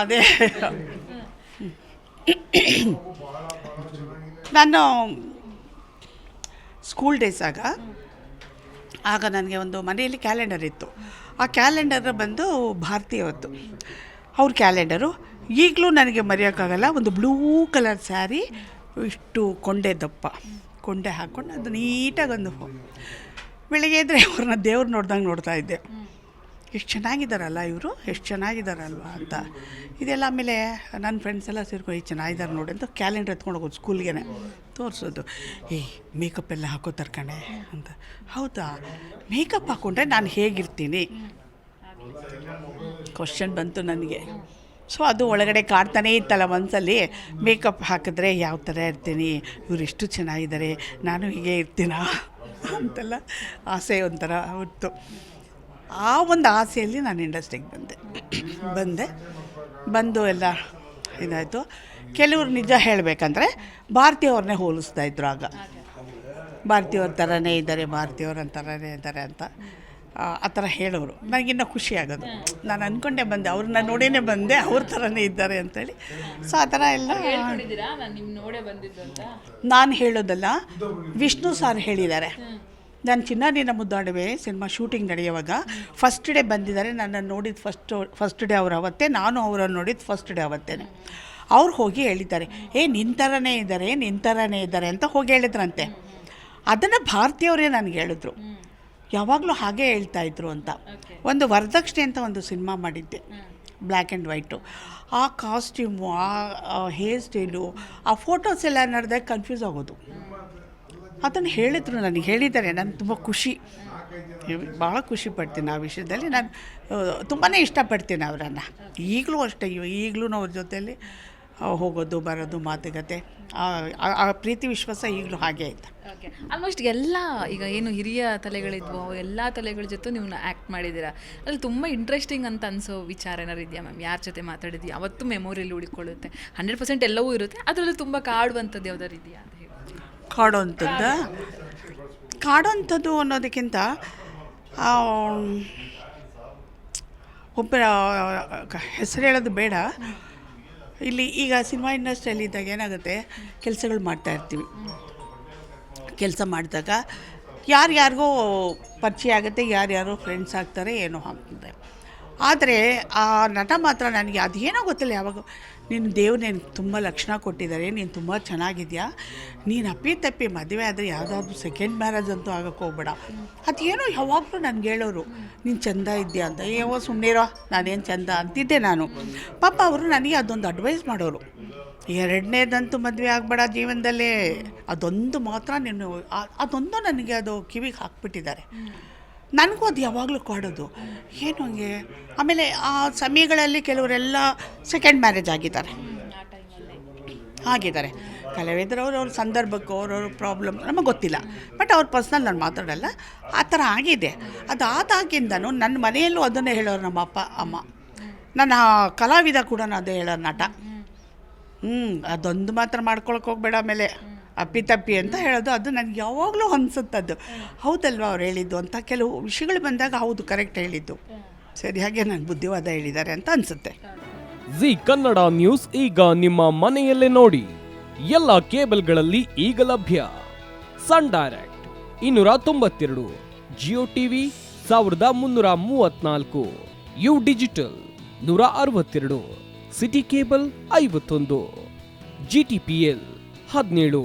ಅದೇ ನಾನು ಸ್ಕೂಲ್ ಡೇಸಾಗ ಆಗ ನನಗೆ ಒಂದು ಮನೆಯಲ್ಲಿ ಕ್ಯಾಲೆಂಡರ್ ಇತ್ತು. ಆ ಕ್ಯಾಲೆಂಡರ್ ಬಂದು ಭಾರತೀಯವತ್ತು ಅವ್ರ ಕ್ಯಾಲೆಂಡರು ಈಗಲೂ ನನಗೆ ಮರೆಯೋಕ್ಕಾಗಲ್ಲ. ಒಂದು ಬ್ಲೂ ಕಲರ್ ಸ್ಯಾರಿ ಇಷ್ಟು ಕೊಂಡೆ ದಪ್ಪ. ಕೊಂಡೆ ಹಾಕ್ಕೊಂಡು ಅದು ನೀಟಾಗಿ ಒಂದು ಬೆಳಿಗ್ಗೆ ಇದ್ದರೆ ಅವ್ರನ್ನ ದೇವ್ರು ನೋಡ್ದಂಗೆ ನೋಡ್ತಾ ಇದ್ದೆ. ಎಷ್ಟು ಚೆನ್ನಾಗಿದ್ದಾರಲ್ಲ ಇವರು? ಎಷ್ಟು ಚೆನ್ನಾಗಿದ್ದಾರಲ್ವಾ ಅಂತ. ಇದೆಲ್ಲ ಆಮೇಲೆ ನನ್ನ ಫ್ರೆಂಡ್ಸ್ ಎಲ್ಲ ಸೇರ್ಕೊಂಡು ಎಷ್ಟು ಚೆನ್ನಾಗಿದ್ದಾರೆ ನೋಡಿ ಅಂತ ಕ್ಯಾಲೆಂಡರ್ ಎತ್ಕೊಂಡು ಹೋಗೋದು ಸ್ಕೂಲ್ಗೆ ತೋರಿಸೋದು ಏ ಮೇಕಪ್ ಎಲ್ಲ ಹಾಕೋ ಕಣೆ ಅಂತ. ಹೌದಾ? ಮೇಕಪ್ ಹಾಕ್ಕೊಂಡ್ರೆ ನಾನು ಹೇಗಿರ್ತೀನಿ? ಕ್ವಶನ್ ಬಂತು ನನಗೆ. ಸೊ ಅದು ಒಳಗಡೆ ಕಾಡ್ತಾನೇ ಇತ್ತಲ್ಲ ಮನಸ್ಸಲ್ಲಿ ಮೇಕಪ್ ಹಾಕಿದ್ರೆ ಯಾವ ಥರ ಇರ್ತೀನಿ? ಇವ್ರು ಎಷ್ಟು ಚೆನ್ನಾಗಿದ್ದಾರೆ? ನಾನು ಹೀಗೆ ಇರ್ತೀನಾ? ಅಂತೆಲ್ಲ ಆಸೆ ಒಂಥರ ಹೊತ್ತು ಆ ಒಂದು ಆಸೆಯಲ್ಲಿ ನಾನು ಇಂಡಸ್ಟ್ರಿಗೆ ಬಂದೆ. ಬಂದೆ. ಬಂದು ಎಲ್ಲ ಇದಾಯಿತು. ಕೆಲವರು ನಿಜ ಹೇಳಬೇಕಂದ್ರೆ ಭಾರತೀಯವ್ರನ್ನೇ ಹೋಲಿಸ್ತಾ ಇದ್ರು ಆಗ. ಭಾರತೀಯವ್ರ ಥರನೇ ಇದ್ದಾರೆ ಭಾರತೀಯವ್ರ ಥರನೇ ಇದ್ದಾರೆ ಅಂತ. ಆ, ಥರ ಹೇಳೋರು. ನನಗಿನ್ನ ಖುಷಿ ಆಗೋದು. ನಾನು ಅಂದ್ಕೊಂಡೆ ಬಂದೆ ಅವ್ರನ್ನ ನೋಡೇನೆ ಬಂದೆ ಅವ್ರ ಥರನೇ ಇದ್ದಾರೆ ಅಂತೇಳಿ. ಸೊ ಆ ಥರ ಎಲ್ಲ ನಾನು ಹೇಳೋದಲ್ಲ ವಿಷ್ಣು ಸಾರ್ ಹೇಳಿದ್ದಾರೆ. ನಾನು ಚಿನ್ನಾನಿನ ಮುದ್ದಾಡುವೆ ಸಿನಿಮಾ ಶೂಟಿಂಗ್ ನಡೆಯುವಾಗ. ಫಸ್ಟ್ ಡೇ ಬಂದಿದ್ದಾರೆ ನನ್ನನ್ನು ನೋಡಿದ ಫಸ್ಟ್ ಫಸ್ಟ್ ಡೇ ಅವರು ಅವತ್ತೇ ನಾನು ಅವರನ್ನು ನೋಡಿದ ಫಸ್ಟ್ ಡೇ ಅವತ್ತೇ ಅವ್ರು ಹೋಗಿ ಹೇಳಿದ್ದಾರೆ ಏ ನಿನ್ನ ಥರನೇ ಇದ್ದಾರೆ ನಿನ್ನ ಥರನೇ ಇದ್ದಾರೆ ಅಂತ ಹೋಗಿ ಹೇಳಿದ್ರಂತೆ. ಅದನ್ನು ಭಾರತೀಯವರೇ ನನಗೆ ಹೇಳಿದ್ರು. ಯಾವಾಗಲೂ ಹಾಗೆ ಹೇಳ್ತಾ ಇದ್ರು ಅಂತ. ಒಂದು ವರದಕ್ಷಿಣೆ ಅಂತ ಒಂದು ಸಿನಿಮಾ ಮಾಡಿದ್ದೆ. ಬ್ಲ್ಯಾಕ್ ಆ್ಯಂಡ್ ವೈಟು ಆ ಕಾಸ್ಟ್ಯೂಮು ಆ ಹೇರ್ ಸ್ಟೈಲು ಆ ಫೋಟೋಸ್ ಎಲ್ಲ ನಡೆದಾಗ ಕನ್ಫ್ಯೂಸ್ ಆಗೋದು. ಅದನ್ನು ಹೇಳಿದ್ರು ನನಗೆ, ಹೇಳಿದ್ದಾರೆ. ನಾನು ತುಂಬ ಖುಷಿ. ಭಾಳ ಖುಷಿ ಪಡ್ತೀನಿ ಆ ವಿಷಯದಲ್ಲಿ. ನಾನು ತುಂಬಾ ಇಷ್ಟಪಡ್ತೀನಿ ಅವರನ್ನು. ಈಗಲೂ ಅಷ್ಟೇ ಈಗಲೂ ಅವ್ರ ಜೊತೆಯಲ್ಲಿ ಹೋಗೋದು, ಬರೋದು, ಮಾತುಕತೆ, ಆ- ಪ್ರೀತಿ ವಿಶ್ವಾಸ ಈಗಲೂ ಹಾಗೆ ಆಯ್ತು ಆಲ್ಮೋಸ್ಟ್ ಎಲ್ಲ, ಈಗ ಏನು ಹಿರಿಯ ತಲೆಗಳಿದ್ವೋ, ಎಲ್ಲ ತಲೆಗಳ ಜೊತೆ ನೀವು ಆ್ಯಕ್ಟ್ ಮಾಡಿದ್ದೀರಾ? ಅಲ್ಲಿ ತುಂಬ ಇಂಟ್ರೆಸ್ಟಿಂಗ್ ಅಂತ ಅನಿಸೋ ವಿಚಾರ ಏನಾರು ಇದೆಯಾ ಮ್ಯಾಮ್ ಯಾರ ಜೊತೆ ಮಾತಾಡಿದ್ವಿ ಅವತ್ತು ಮೆಮೊರಿಯಲ್ಲಿ ಉಳ್ಕೊಳ್ಳುತ್ತೆ. ಹಂಡ್ರೆಡ್ ಪರ್ಸೆಂಟ್ ಎಲ್ಲವೂ ಇರುತ್ತೆ. ಅದರಲ್ಲೂ ತುಂಬ ಕಾಡುವಂಥದ್ದು ಯಾವ್ದಾರು ಇದೆಯಾ? ಅಂತ ಅಂಥದ್ದು ಕಾಡೋವಂಥದ್ದು. ಕಾಡೋವಂಥದ್ದು ಅನ್ನೋದಕ್ಕಿಂತ ಆ, ಒಬ್ಬರ ಹೆಸರು ಹೇಳೋದು ಬೇಡ. ಇಲ್ಲಿ ಈಗ ಸಿನಿಮಾ ಇಂಡಸ್ಟ್ರಿಯಲ್ಲಿ ಇದ್ದಾಗ ಏನಾಗುತ್ತೆ? ಕೆಲಸಗಳು ಮಾಡ್ತಾಯಿರ್ತೀವಿ ಕೆಲಸ ಮಾಡಿದಾಗ ಯಾರ್ಯಾರಿಗೋ ಪರಿಚಯ ಆಗುತ್ತೆ ಯಾರ್ಯಾರೋ ಫ್ರೆಂಡ್ಸ್ ಆಗ್ತಾರೆ ಏನೋ ಆಗ್ತದೆ ಆದರೆ ಆ ನಟ ಮಾತ್ರ ನನಗೆ ಅದೇನೋ ಗೊತ್ತಿಲ್ಲ, ಯಾವಾಗ ನೀನು ದೇವ್ರು ನೀನು ತುಂಬ ಲಕ್ಷಣ ಕೊಟ್ಟಿದ್ದಾರೆ, ನೀನು ತುಂಬ ಚೆನ್ನಾಗಿದೆಯಾ, ನೀನು ಅಪ್ಪಿ ತಪ್ಪಿ ಮದುವೆ ಆದರೆ ಯಾವುದಾದ್ರೂ ಸೆಕೆಂಡ್ ಮ್ಯಾರೇಜ್ ಅಂತೂ ಆಗಕ್ಕೆ ಹೋಗ್ಬೇಡ. ಅದೇನೋ ಯಾವಾಗಲೂ ನನಗೆ ಹೇಳೋರು, ನೀನು ಚಂದ ಇದೆಯಾ ಅಂತ ಏವೋ ಸುಮ್ಮನಿರೋ ನಾನೇನು ಚಂದ ಅಂತಿದ್ದೆ ನಾನು. ಪಾಪ ಅವರು ನನಗೆ ಅದೊಂದು ಅಡ್ವೈಸ್ ಮಾಡೋರು, ಎರಡನೇದಂತೂ ಮದುವೆ ಆಗಬೇಡ ಜೀವನದಲ್ಲೇ, ಅದೊಂದು ಮಾತ್ರ ನೀನು, ಆ- ಅದೊಂದು ನನಗೆ ಅದು ಕಿವಿಗೆ ಹಾಕ್ಬಿಟ್ಟಿದ್ದಾರೆ. ನನಗೂ ಅದು ಯಾವಾಗಲೂ ಕಾಡೋದು. ಏನು ಹಂಗೆ? ಆಮೇಲೆ ಆ ಸಮಯಗಳಲ್ಲಿ ಕೆಲವರೆಲ್ಲ ಸೆಕೆಂಡ್ ಮ್ಯಾರೇಜ್ ಆಗಿದ್ದಾರೆ. ಆಗಿದ್ದಾರೆ. ಕಲಾವಿದರು ಅವ್ರವ್ರ ಸಂದರ್ಭಕ್ಕೂ ಅವ್ರವ್ರ ಪ್ರಾಬ್ಲಮ್ ನಮಗೆ ಗೊತ್ತಿಲ್ಲ. ಬಟ್ ಅವ್ರ ಪರ್ಸ್ನಲ್ ನಾನು ಮಾತಾಡಲ್ಲ. ಆ ಥರ ಆಗಿದೆ. ಅದಾದಾಗಿಂದನೂ ನನ್ನ ಮನೆಯಲ್ಲೂ ಅದನ್ನೇ ಹೇಳೋರು ನಮ್ಮ ಅಪ್ಪ, ಅಮ್ಮ. ನನ್ನ ಕಲಾವಿದ ಕೂಡ ಅದೇ ಹೇಳೋರು ನಟ. ಹ್ಞೂ ಅದೊಂದು ಮಾತ್ರ ಮಾಡ್ಕೊಳಕ್ಕೆ ಹೋಗ್ಬೇಡ ಆಮೇಲೆ. ಅಪ್ಪಿ ತಪ್ಪಿ ಅಂತ ಹೇಳೋದು, ಅದು ನನಗೆ ಯಾವಾಗಲೂ ಅನಿಸುತ್ತದ್ದು ಹೌದಲ್ವಾ ಅವ್ರು ಹೇಳಿದ್ದು ಅಂತ? ಕೆಲವು ವಿಷಯಗಳು ಬಂದಾಗ ಹೌದು, ಕರೆಕ್ಟ್ ಹೇಳಿದ್ದು. ಸರಿ, ಹಾಗೆ ಬುದ್ಧಿವಾದ ಹೇಳಿದ್ದಾರೆ ಅಂತ ಅನಿಸುತ್ತೆ. ಜಿ ಕನ್ನಡ ನ್ಯೂಸ್ ಈಗ ನಿಮ್ಮ ಮನೆಯಲ್ಲೇ ನೋಡಿ. ಎಲ್ಲ ಕೇಬಲ್ಗಳಲ್ಲಿ ಈಗ ಲಭ್ಯ. ಸನ್ ಡೈರೆಕ್ಟ್ ಇನ್ನೂರ ತೊಂಬತ್ತೆರಡು, ಜಿಯೋ ಟಿವಿ ಸಾವಿರದ ಮುನ್ನೂರ ಮೂವತ್ನಾಲ್ಕು, ಯು ಡಿಜಿಟಲ್ ನೂರ ಅರವತ್ತೆರಡು, ಸಿಟಿ ಕೇಬಲ್ ಐವತ್ತೊಂದು, ಜಿ ಟಿ ಪಿ ಎಲ್ ಹದಿನೇಳು.